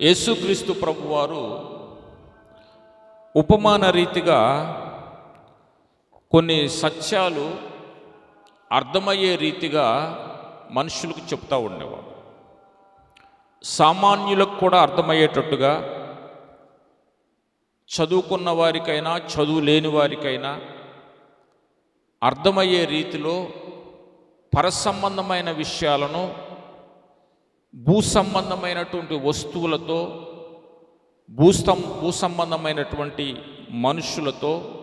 యేసుక్రీస్తు ప్రభువారు ఉపమాన రీతిగా కొన్ని సత్యాలు అర్థమయ్యే రీతిగా మనుషులకు చెప్తూ ఉండేవారు. సామాన్యులకు కూడా అర్థమయ్యేటట్టుగా చదువుకున్న వారికైనా చదువు లేని వారికైనా అర్థమయ్యే రీతిలో పరసంబంధమైన విషయాలను భూ సంబంధమైనటువంటి వస్తువులతో భూస్తం భూ సంబంధమైనటువంటి మనుషులతో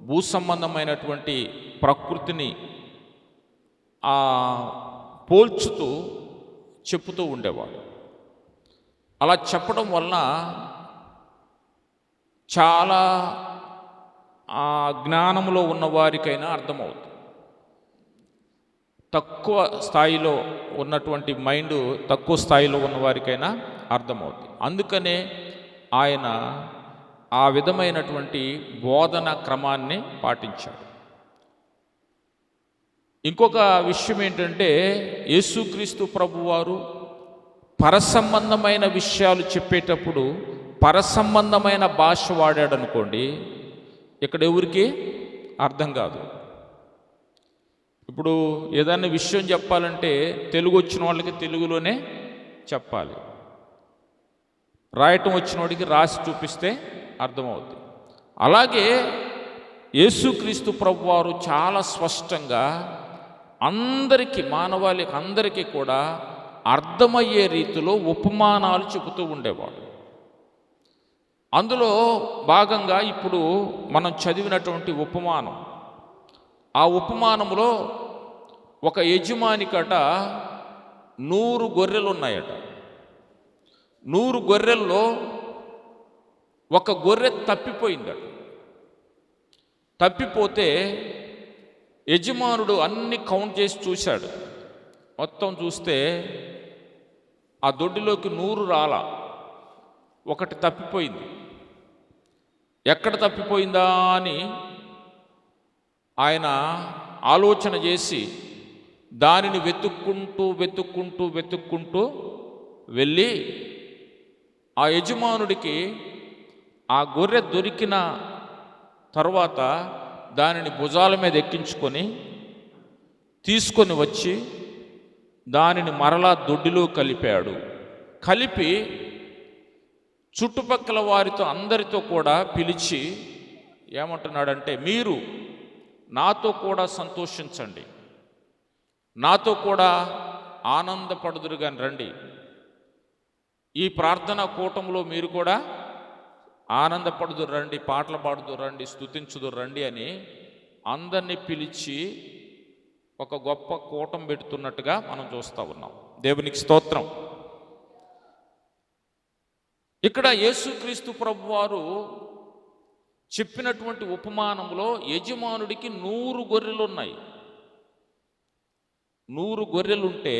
భూ సంబంధమైనటువంటి ప్రకృతిని పోల్చుతూ చెప్పుతూ ఉండేవాడు. అలా చెప్పడం వలన చాలా ఆ జ్ఞానంలో ఉన్న వారికైనా అర్థమవుతుంది. తక్కువ స్థాయిలో ఉన్నటువంటి మైండ్ తక్కువ స్థాయిలో ఉన్నవారికైనా అర్థమవుతుంది అందుకనే ఆయన ఆ విధమైనటువంటి బోధన క్రమాన్ని పాటించాడు. ఇంకొక విషయం ఏంటంటే యేసుక్రీస్తు ప్రభువారు పరసంబంధమైన విషయాలు చెప్పేటప్పుడు పరసంబంధమైన భాష వాడాడు అనుకోండి ఇక్కడ ఎవరికి అర్థం కాదు. ఇప్పుడు ఏదైనా విషయం చెప్పాలంటే తెలుగు వచ్చిన వాళ్ళకి తెలుగులోనే చెప్పాలి. రాయటం వచ్చిన వాడికి రాసి చూపిస్తే అర్థమవుతుంది అలాగే యేసుక్రీస్తు ప్రభువారు చాలా స్పష్టంగా అందరికీ మానవాళికి అందరికీ కూడా అర్థమయ్యే రీతిలో ఉపమానాలు చెబుతూ ఉండేవాడు. అందులో భాగంగా ఇప్పుడు మనం చదివినటువంటి ఉపమానం ఆ ఉపమానంలో ఒక యజమానికట నూరు గొర్రెలు ఉన్నాయట నూరు గొర్రెల్లో ఒక గొర్రె తప్పిపోయిందట. తప్పిపోతే యజమానుడు అన్ని కౌంట్ చేసి చూశాడు. మొత్తం చూస్తే ఆ దొడ్డిలోకి నూరు రాల. ఒకటి తప్పిపోయింది. ఎక్కడ తప్పిపోయిందా అని ఆయన ఆలోచన చేసి దానిని వెతుక్కుంటూ వెతుక్కుంటూ వెతుక్కుంటూ వెళ్ళి ఆ యజమానుడికి ఆ గొర్రె దొరికిన తర్వాత దానిని భుజాల మీద ఎక్కించుకొని తీసుకొని వచ్చి దానిని మరలా దొడ్డిలో కలిపాడు. కలిపి చుట్టుపక్కల వారితో అందరితో కూడా పిలిచి ఏమంటున్నాడంటే మీరు నాతో కూడా సంతోషించండి. నాతో కూడా ఆనందపడుదురు కానీ రండి. ఈ ప్రార్థన కూటంలో మీరు కూడా ఆనందపడుదు రండి పాటలు పాడుదు రండి స్థుతించుదు రండి అని అందరినీ పిలిచి ఒక గొప్ప కూటం పెడుతున్నట్టుగా మనం చూస్తూ ఉన్నాం. దేవునికి స్తోత్రం. ఇక్కడ యేసుక్రీస్తు ప్రభువారు చెప్పినటువంటి ఉపమానంలో యజమానుడికి నూరు గొర్రెలు ఉన్నాయి నూరు గొర్రెలుంటే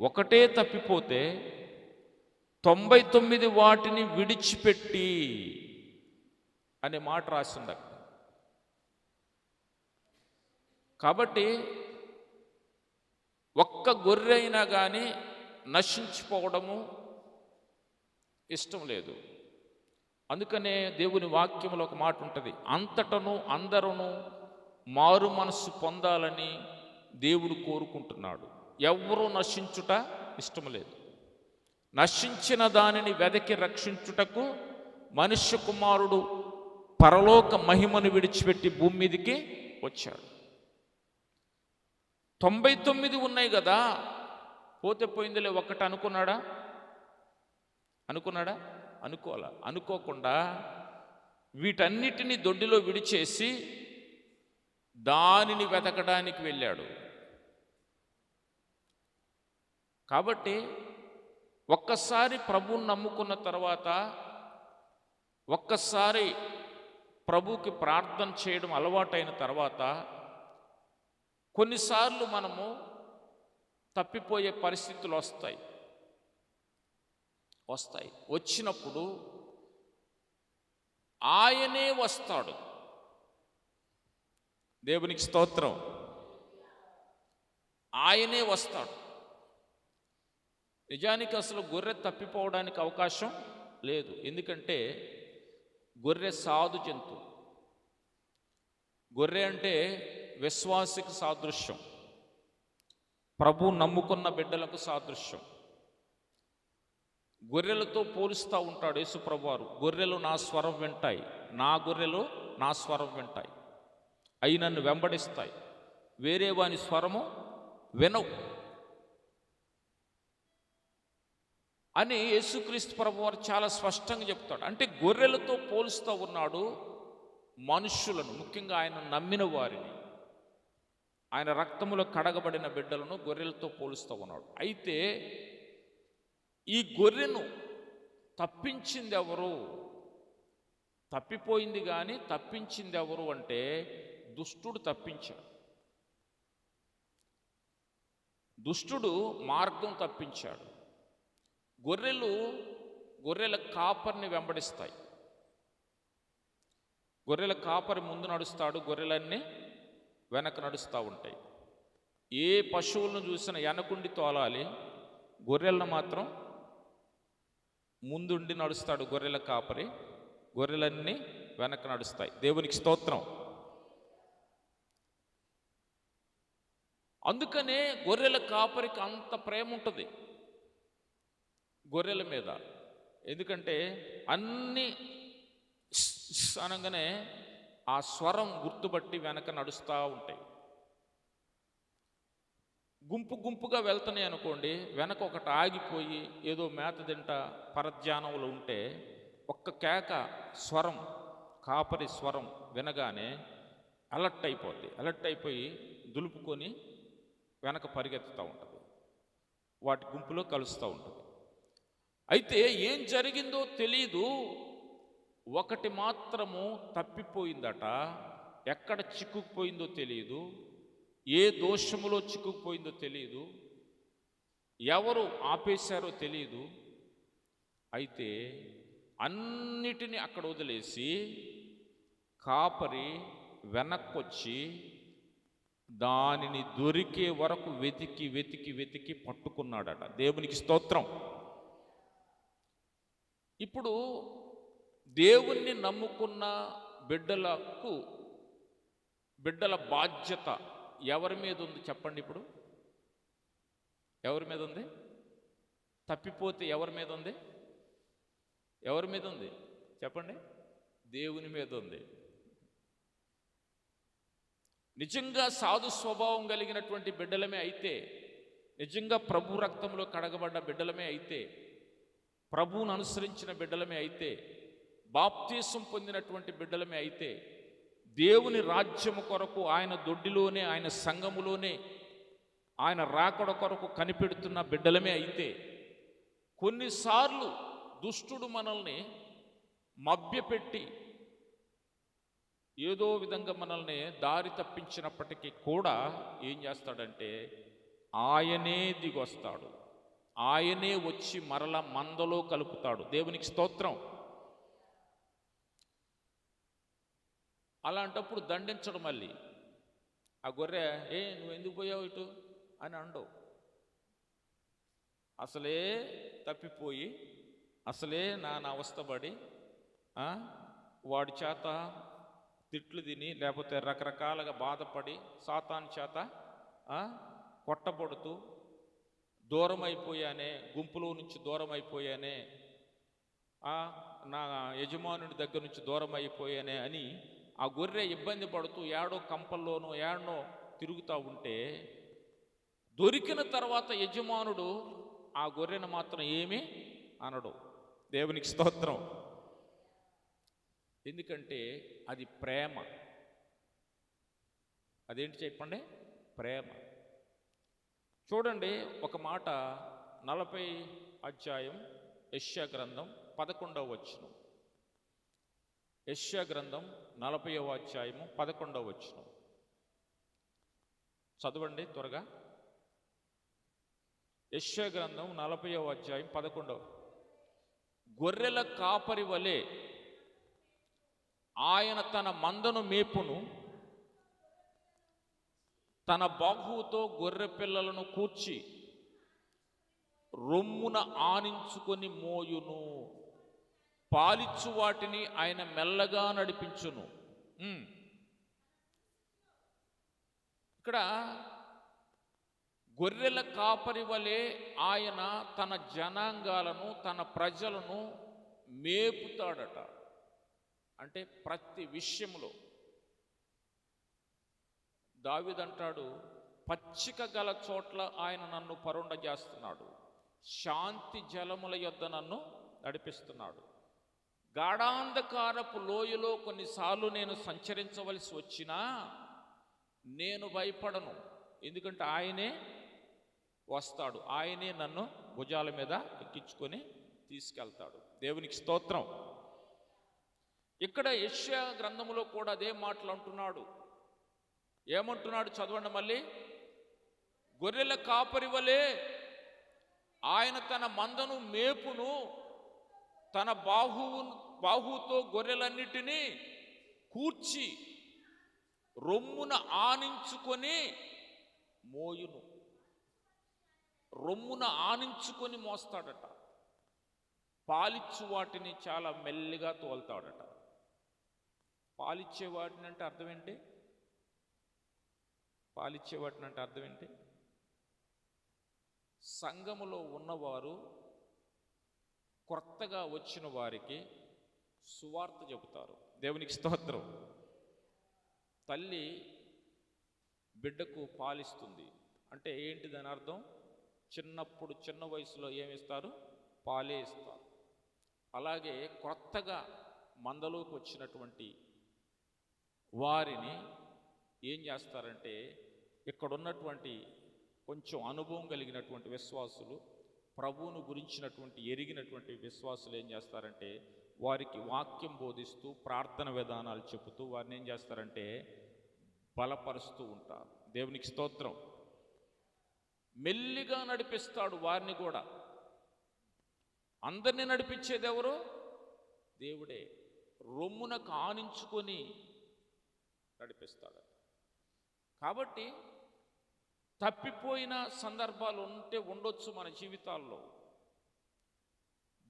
ఒకటే తప్పిపోతే తొంభై తొమ్మిది వాటిని విడిచిపెట్టి అనే మాట రాసింది అక్కడ. కాబట్టి ఒక్క గొర్రె అయినా కానీ నశించిపోవడము ఇష్టం లేదు. అందుకనే దేవుని వాక్యంలో ఒక మాట ఉంటుంది. అంతటను అందరూ మారు మనస్సు పొందాలని దేవుడు కోరుకుంటున్నాడు. ఎవరు నశించుట ఇష్టం లేదు. నశించిన దానిని వెదకి రక్షించుటకు మనుష్య కుమారుడు పరలోక మహిమను విడిచిపెట్టి భూమి మీదకి వచ్చాడు. తొంభై తొమ్మిది ఉన్నాయి కదా. పోతే పోయిందిలే ఒకటి అనుకున్నాడా? అనుకున్నాడా? అనుకోవాలా. అనుకోకుండా వీటన్నిటిని దొడ్డిలో విడిచేసి దానిని వెతకడానికి వెళ్ళాడు. కాబట్టి ఒక్కసారి ప్రభువుని నమ్ముకున్న తర్వాత ఒక్కసారి ప్రభుకి ప్రార్థన చేయడం అలవాటైన తర్వాత కొన్నిసార్లు మనము తప్పిపోయే పరిస్థితులు వస్తాయి. వస్తాయి. వచ్చినప్పుడు ఆయనే వస్తాడు. దేవునికి స్తోత్రం. ఆయనే వస్తాడు. నిజానికి అసలు గొర్రె తప్పిపోవడానికి అవకాశం లేదు. ఎందుకంటే గొర్రె సాధు జంతువు గొర్రె అంటే విశ్వాసికి సాదృశ్యం. ప్రభు నమ్ముకున్న బిడ్డలకు సాదృశ్యం. గొర్రెలతో పోలుస్తూ ఉంటాడు యేసుప్రభువారు. గొర్రెలు నా స్వరం వింటాయి. నా గొర్రెలు నా స్వరం వింటాయి. అవి నన్ను వెంబడిస్తాయి. వేరే వాని స్వరము వినవు. అని యేసుక్రీస్తు ప్రభు వారు చాలా స్పష్టంగా చెప్తాడు. అంటే గొర్రెలతో పోలుస్తూ ఉన్నాడు మనుష్యులను ముఖ్యంగా ఆయన నమ్మిన వారిని. ఆయన రక్తములో కడగబడిన బిడ్డలను గొర్రెలతో పోలుస్తూ ఉన్నాడు. అయితే ఈ గొర్రెను తప్పించింది ఎవరు తప్పిపోయింది కానీ తప్పించింది ఎవరు అంటే దుష్టుడు తప్పించాడు. దుష్టుడు మార్గం తప్పించాడు. గొర్రెలు గొర్రెల కాపర్ని వెంబడిస్తాయి. గొర్రెల కాపరి ముందు నడుస్తాడు గొర్రెలన్నీ వెనక నడుస్తూ ఉంటాయి. ఏ పశువులను చూసినా వెనకుండి తోలాలి గొర్రెలను మాత్రం ముందుండి నడుస్తాడు గొర్రెల కాపరి. గొర్రెలన్నీ వెనక నడుస్తాయి. దేవునికి స్తోత్రం. అందుకనే గొర్రెల కాపరికి అంత ప్రేమ ఉంటుంది గొర్రెల మీద. ఎందుకంటే అన్ని అనగానే ఆ స్వరం గుర్తుపట్టి వెనక నడుస్తూ ఉంటాయి. గుంపు గుంపుగా వెళ్తున్నాయి అనుకోండి వెనక ఒకటి ఆగిపోయి ఏదో మేత తింట పరధ్యానంలో ఉంటే ఒక్క కేక స్వరం కాపరి స్వరం వినగానే అలర్ట్ అయిపోద్ది. అలర్ట్ అయిపోయి దులుపుకొని వెనక పరిగెత్తుతూ ఉంటుంది. వాటి గుంపులో కలుస్తూ ఉంటుంది. అయితే ఏం జరిగిందో తెలీదు. ఒకటి మాత్రము తప్పిపోయిందట. ఎక్కడ చిక్కుకుపోయిందో తెలియదు ఏ దోషములో చిక్కుకుపోయిందో తెలియదు ఎవరు ఆపేశారో తెలియదు అయితే అన్నిటిని అక్కడ వదిలేసి కాపరి వెనక్కొచ్చి దానిని దొరికే వరకు వెతికి వెతికి వెతికి పట్టుకున్నాడట. దేవునికి స్తోత్రం. ఇప్పుడు దేవుణ్ణి నమ్ముకున్న బిడ్డలకు బిడ్డల బాధ్యత ఎవరి మీద ఉంది చెప్పండి ఇప్పుడు? ఎవరి మీద ఉంది? తప్పిపోతే ఎవరి మీద ఉంది? ఎవరి మీద ఉంది? చెప్పండి. దేవుని మీద ఉంది. నిజంగా సాధు స్వభావం కలిగినటువంటి బిడ్డలమే అయితే నిజంగా ప్రభు రక్తంలో కడగబడ్డ బిడ్డలమే అయితే ప్రభువును అనుసరించిన బిడ్డలమే అయితే బాప్తీసం పొందినటువంటి బిడ్డలమే అయితే దేవుని రాజ్యము కొరకు ఆయన దొడ్డిలోనే ఆయన సంఘములోనే ఆయన రాకడ కొరకు కనిపెడుతున్న బిడ్డలమే అయితే కొన్నిసార్లు దుష్టుడు మనల్ని మభ్యపెట్టి ఏదో విధంగా మనల్ని దారి తప్పించినప్పటికీ కూడా ఏం చేస్తాడంటే ఆయనే దిగొస్తాడు. ఆయనే వచ్చి మరల మందలో కలుపుతాడు. దేవునికి స్తోత్రం. అలాంటప్పుడు దండించడం మళ్ళీ. ఆ గొర్రె ఏ నువ్వు ఎందుకు పోయావు ఇటు? అని అండవు అసలే తప్పిపోయి అసలే నా అవస్థపడి వాడి చేత తిట్లు తిని లేకపోతే రకరకాలుగా బాధపడి సాతాన్ చేత కొట్టబడుతూ దూరం అయిపోయానే గుంపులో నుంచి దూరం అయిపోయానే నా యజమానుడి దగ్గర నుంచి దూరం అయిపోయానే అని ఆ గొర్రె ఇబ్బంది పడుతూ ఏడో కంపల్లోనో ఏడనో తిరుగుతూ ఉంటే దొరికిన తర్వాత యజమానుడు ఆ గొర్రెను మాత్రం ఏమీ అనడు. దేవునికి స్తోత్రం. ఎందుకంటే అది ప్రేమ. అదేంటి చెప్పండి? ప్రేమ. చూడండి ఒక మాట నలభై అధ్యాయం యశ్యా గ్రంథం పదకొండవ వచ్చినం యశ్యా గ్రంథం నలభైవ అధ్యాయము పదకొండవ వచ్చిన చదవండి త్వరగా. యశ్యా గ్రంథం నలభైవ అధ్యాయం పదకొండవ. గొర్రెల కాపరి వలె ఆయన తన మందను మేపును తన బాహువుతో గొర్రె పిల్లలను కూర్చి రొమ్మున ఆనించుకొని మోయును. పాలిచ్చు వాటిని ఆయన మెల్లగా నడిపించును. ఇక్కడ గొర్రెల కాపరి వలె ఆయన తన జనాంగాలను తన ప్రజలను మేపుతాడట. అంటే ప్రతి విషయంలో. దావిదంటాడు పచ్చిక గల చోట్ల ఆయన నన్ను పరుండ చేస్తున్నాడు శాంతి జలముల యొద్ద నన్ను నడిపిస్తున్నాడు. గాఢాంధకారపు లోయలో కొన్నిసార్లు నేను సంచరించవలసి వచ్చినా నేను భయపడను. ఎందుకంటే ఆయనే వస్తాడు. ఆయనే నన్ను భుజాల మీద ఎక్కించుకొని తీసుకెళ్తాడు. దేవునికి స్తోత్రం. ఇక్కడ యష్యా గ్రంథములో కూడా అదే మాటలు అంటున్నాడు. ఏమంటున్నాడు చదవండి మళ్ళీ? గొర్రెల కాపరి వలె ఆయన తన మందను మేపును తన బాహువు బాహుతో గొర్రెలన్నిటినీ కూర్చి రొమ్మున ఆనించుకొని మోయును. రొమ్మున ఆనించుకొని మోస్తాడట. పాలిచ్చు వాటిని చాలా మెల్లిగా తోల్తాడట. పాలిచ్చే వాటిని అంటే అర్థం ఏంటి పాలిచ్చే వాటిని అంటే అర్థం ఏంటి సంఘములో ఉన్నవారు కొత్తగా వచ్చిన వారికి సువార్త చెబుతారు. దేవునికి స్తోత్రం. తల్లి బిడ్డకు పాలిస్తుంది. అంటే ఏంటి దాని అర్థం? చిన్నప్పుడు చిన్న వయసులో ఏమిస్తారు పాలే ఇస్తారు. అలాగే కొత్తగా మందలోకి వచ్చినటువంటి వారిని ఏం చేస్తారంటే ఇక్కడ ఉన్నటువంటి కొంచెం అనుభవం కలిగినటువంటి విశ్వాసులు ప్రభువును గురించినటువంటి ఎరిగినటువంటి విశ్వాసులు ఏం చేస్తారంటే వారికి వాక్యం బోధిస్తూ ప్రార్థన విధానాలు చెబుతూ వారిని ఏం చేస్తారంటే బలపరుస్తూ ఉంటారు. దేవునికి స్తోత్రం. మెల్లిగా నడిపిస్తాడు వారిని కూడా. అందరినీ నడిపించేది ఎవరు? దేవుడే. రొమ్మున కానించుకొని నడిపిస్తాడు కాబట్టి తప్పిపోయిన సందర్భాలు ఉంటే ఉండొచ్చు మన జీవితాల్లో.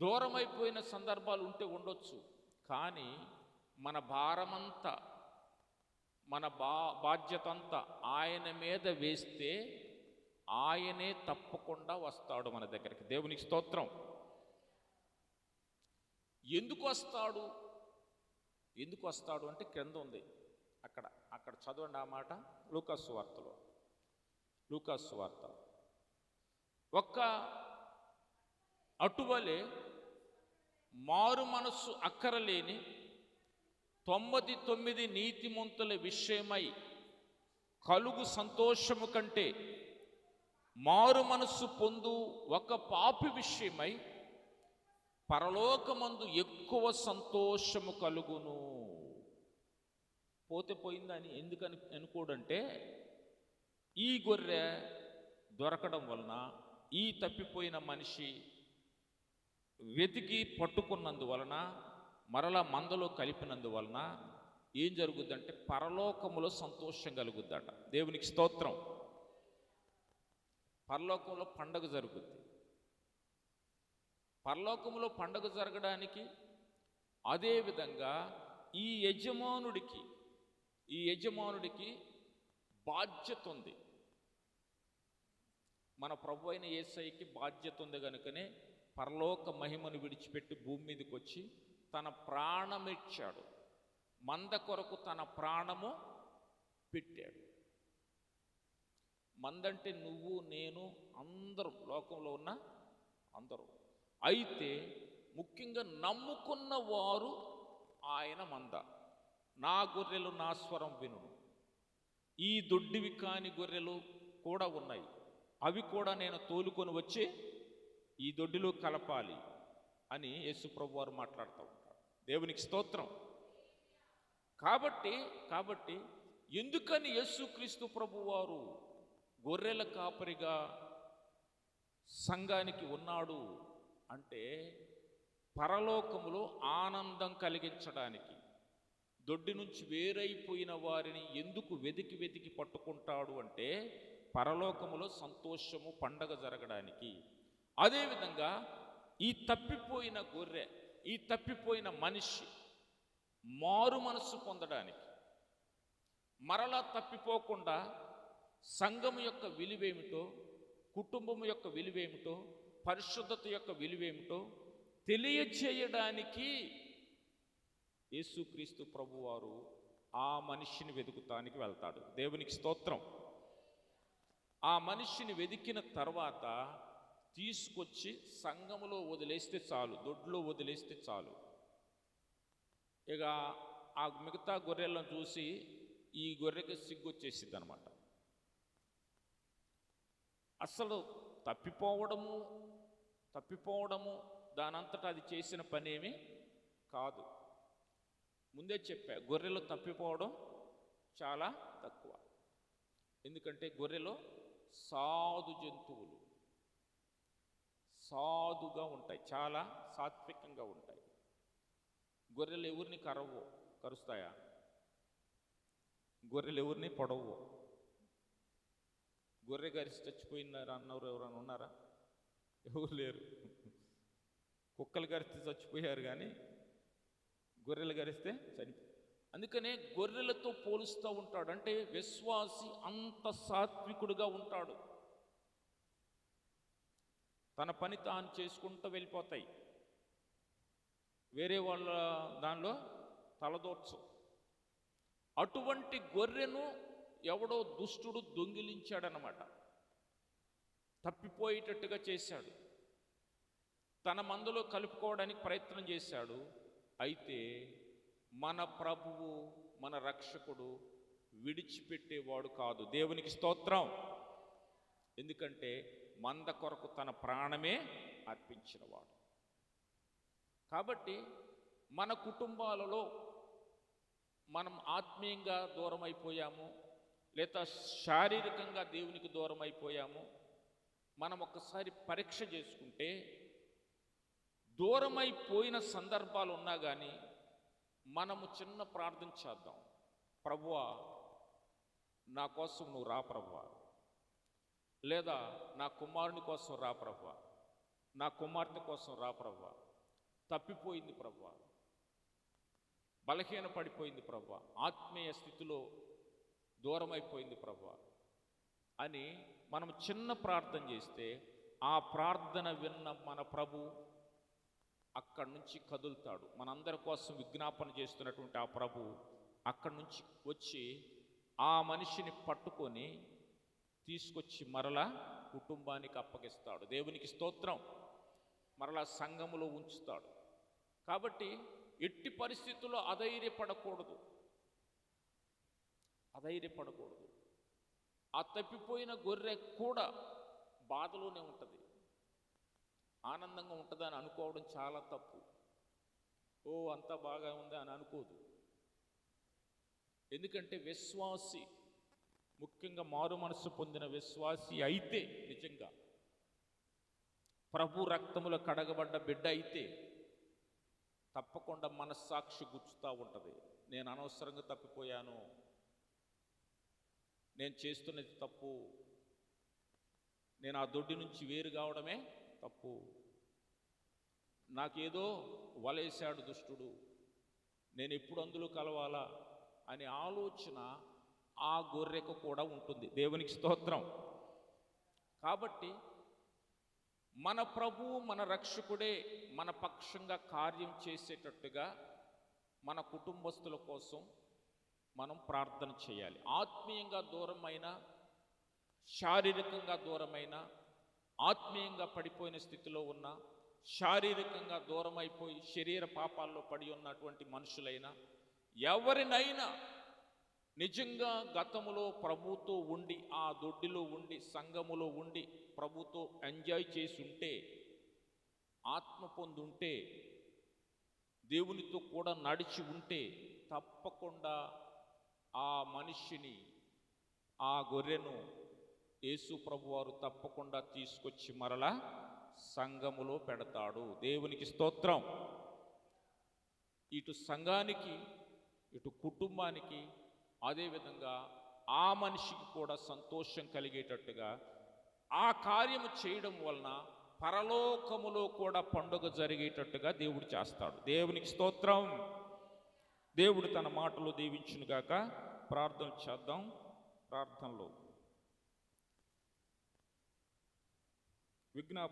దూరమైపోయిన సందర్భాలు ఉంటే ఉండొచ్చు. కానీ మన భారమంతా మన బా బాధ్యత అంతా ఆయన మీద వేస్తే ఆయనే తప్పకుండా వస్తాడు మన దగ్గరికి. దేవునికి స్తోత్రం. ఎందుకు వస్తాడు? ఎందుకు వస్తాడు అంటే క్రింద ఉంది. అక్కడ అక్కడ చదవండి ఆ మాట. లూకస్ వార్తలో. లూకాస్ వార్త. ఒక్క అటువలే మారు మనస్సు అక్కరలేని తొమ్మిది తొమ్మిది నీతిమంతుల విషయమై కలుగు సంతోషము కంటే మారు మనస్సు పొందు ఒక పాపి విషయమై పరలోకమందు ఎక్కువ సంతోషము కలుగును. పోతే పోయిందని ఎందుకని అనుకోడంటే ఈ గొర్రె దొరకడం వలన ఈ తప్పిపోయిన మనిషి వెతికి పట్టుకున్నందువలన మరలా మందలో కలిపినందువలన ఏం జరుగుద్దంటే పరలోకములో సంతోషం కలుగుద్దట. దేవునికి స్తోత్రం. పరలోకంలో పండగ జరుగుద్ది. పరలోకంలో పండగ జరగడానికి అదేవిధంగా ఈ యజమానుడికి ఈ యజమానుడికి బాధ్యత ఉంది. మన ప్రభు అయిన ఏసైకి బాధ్యత ఉంది కనుకనే పరలోక మహిమను విడిచిపెట్టి భూమి మీదకి వచ్చి తన ప్రాణమిచ్చాడు మంద కొరకు తన ప్రాణము పెట్టాడు. మందంటే నువ్వు నేను అందరూ లోకంలో ఉన్న అందరూ. అయితే ముఖ్యంగా నమ్ముకున్న వారు ఆయన మంద. నా గొర్రెలు నా స్వరం విను ఈ దొడ్డివి కాని గొర్రెలు కూడా ఉన్నాయి. అవి కూడా నేను తోలుకొని వచ్చి ఈ దొడ్డిలో కలపాలి అని యేసుప్రభు వారు మాట్లాడుతూ ఉంటారు. దేవునికి స్తోత్రం. కాబట్టి కాబట్టి ఎందుకని యేసుక్రీస్తు ప్రభు వారు గొర్రెల కాపరిగా సంఘానికి ఉన్నాడు అంటే పరలోకములో ఆనందం కలిగించడానికి దొడ్డి నుంచి వేరైపోయిన వారిని ఎందుకు వెతికి వెతికి పట్టుకుంటాడు అంటే పరలోకములో సంతోషము పండగ జరగడానికి. అదేవిధంగా ఈ తప్పిపోయిన గొర్రె ఈ తప్పిపోయిన మనిషి మారు మనస్సు పొందడానికి. మరలా తప్పిపోకుండా సంఘం యొక్క విలువేమిటో కుటుంబం యొక్క విలువేమిటో పరిశుద్ధత యొక్క విలువేమిటో తెలియచేయడానికి యేసుక్రీస్తు ప్రభువారు ఆ మనిషిని వెతుకుతానికి వెళ్తాడు. దేవునికి స్తోత్రం. ఆ మనిషిని వెతికిన తర్వాత తీసుకొచ్చి సంఘములో వదిలేస్తే చాలు దొడ్లో వదిలేస్తే చాలు. ఇక ఆ మిగతా గొర్రెలను చూసి ఈ గొర్రెకి సిగ్గొచ్చేసింది అనమాట అసలు తప్పిపోవడము తప్పిపోవడము దానంతటా అది చేసిన పనేమి కాదు. ముందే చెప్పా గొర్రెలు తప్పిపోవడం చాలా తక్కువ. ఎందుకంటే గొర్రెలు సాధు జంతువులు సాధుగా ఉంటాయి చాలా సాత్వికంగా ఉంటాయి. గొర్రెలు ఎవరిని కరవు కరుస్తాయా? గొర్రెలు ఎవరిని పొడవు? గొర్రె గరిసి చచ్చిపోయినారా? అన్నవారు ఎవరైనా ఉన్నారా? ఎవరు లేరు. కుక్కలు గరిస్తే చచ్చిపోయారు కానీ గొర్రెలు గరిస్తే చనిపో అందుకనే గొర్రెలతో పోలుస్తూ ఉంటాడు. అంటే విశ్వాసి అంత సాత్వికుడుగా ఉంటాడు. తన పని తాను చేసుకుంటూ వెళ్ళిపోతాయి. వేరే వాళ్ళ దానిలో తలదోర్చు. అటువంటి గొర్రెను ఎవడో దుష్టుడు దొంగిలించాడనమాట తప్పిపోయేటట్టుగా చేశాడు. తన మందులో కలుపుకోవడానికి ప్రయత్నం చేశాడు. అయితే మన ప్రభువు మన రక్షకుడు విడిచిపెట్టేవాడు కాదు. దేవునికి స్తోత్రం. ఎందుకంటే మంద కొరకు తన ప్రాణమే అర్పించినవాడు. కాబట్టి మన కుటుంబాలలో మనం ఆత్మీయంగా దూరం అయిపోయాము లేదా శారీరకంగా దేవునికి దూరం అయిపోయాము మనం ఒక్కసారి పరీక్ష చేసుకుంటే దూరమైపోయిన సందర్భాలు ఉన్నా కానీ మనము చిన్న ప్రార్థన చేద్దాం. ప్రభువా నా కోసం నువ్వు రా ప్రభువా. లేదా నా కుమారుని కోసం రా ప్రభువా. నా కుమార్తె కోసం రా ప్రభువా. తప్పిపోయింది ప్రభువా. బలహీన పడిపోయింది ప్రభు ఆత్మీయ స్థితిలో దూరమైపోయింది ప్రభు అని మనం చిన్న ప్రార్థన చేస్తే ఆ ప్రార్థన విన్న మన ప్రభు అక్కడి నుంచి కదులుతాడు. మనందరి కోసం విజ్ఞాపన చేస్తున్నటువంటి ఆ ప్రభు అక్కడి నుంచి వచ్చి ఆ మనిషిని పట్టుకొని తీసుకొచ్చి మరలా కుటుంబానికి అప్పగిస్తాడు. దేవునికి స్తోత్రం. మరలా సంఘములో ఉంచుతాడు. కాబట్టి ఎట్టి పరిస్థితుల్లో అధైర్యపడకూడదు. అధైర్యపడకూడదు. ఆ తప్పిపోయిన గొర్రె కూడా బాధలోనే ఉంటుంది. ఆనందంగా ఉంటుందని అనుకోవడం చాలా తప్పు. ఓ అంతా బాగా ఉంది అని అనుకోదు. ఎందుకంటే విశ్వాసి ముఖ్యంగా మారు మనసు పొందిన విశ్వాసి అయితే నిజంగా ప్రభు రక్తములో కడగబడ్డ బిడ్డ అయితే తప్పకుండా మనస్సాక్షి గుచ్చుతూ ఉంటుంది. నేను అనవసరంగా తప్పిపోయాను. నేను చేస్తున్నది తప్పు. నేను ఆ దొడ్డి నుంచి వేరు కావడమే తప్పు. నాకేదో వలేశాడు దుష్టుడు. నేను ఎప్పుడు అందులో కలవాలా? అనే ఆలోచన ఆ గొర్రెకు కూడా ఉంటుంది. దేవునికి స్తోత్రం. కాబట్టి మన ప్రభువు మన రక్షకుడే మన పక్షంగా కార్యం చేసేటట్టుగా మన కుటుంబస్తుల కోసం మనం ప్రార్థన చేయాలి. ఆత్మీయంగా దూరమైన శారీరకంగా దూరమైన ఆత్మీయంగా పడిపోయిన స్థితిలో ఉన్న శారీరకంగా దూరమైపోయి శరీర పాపాల్లో పడి ఉన్నటువంటి మనుషులైనా ఎవరినైనా నిజంగా గతములో ప్రభుతో ఉండి ఆ దొడ్డిలో ఉండి సంఘములో ఉండి ప్రభుతో ఎంజాయ్ చేసి ఉంటే ఆత్మ పొందుంటే దేవునితో కూడా నడిచి ఉంటే తప్పకుండా ఆ మనిషిని ఆ గొర్రెను యేసు ప్రభువారు తప్పకుండా తీసుకొచ్చి మరలా సంఘములో పెడతాడు. దేవునికి స్తోత్రం. ఇటు సంఘానికి ఇటు కుటుంబానికి అదేవిధంగా ఆ మనిషికి కూడా సంతోషం కలిగేటట్టుగా ఆ కార్యము చేయడం వలన పరలోకములో కూడా పండుగ జరిగేటట్టుగా దేవుడు చేస్తాడు. దేవునికి స్తోత్రం. దేవుడు తన మాటలో దీవించునుగాక ప్రార్థన చేద్దాం. ప్రార్థనలో విజ్ఞాపన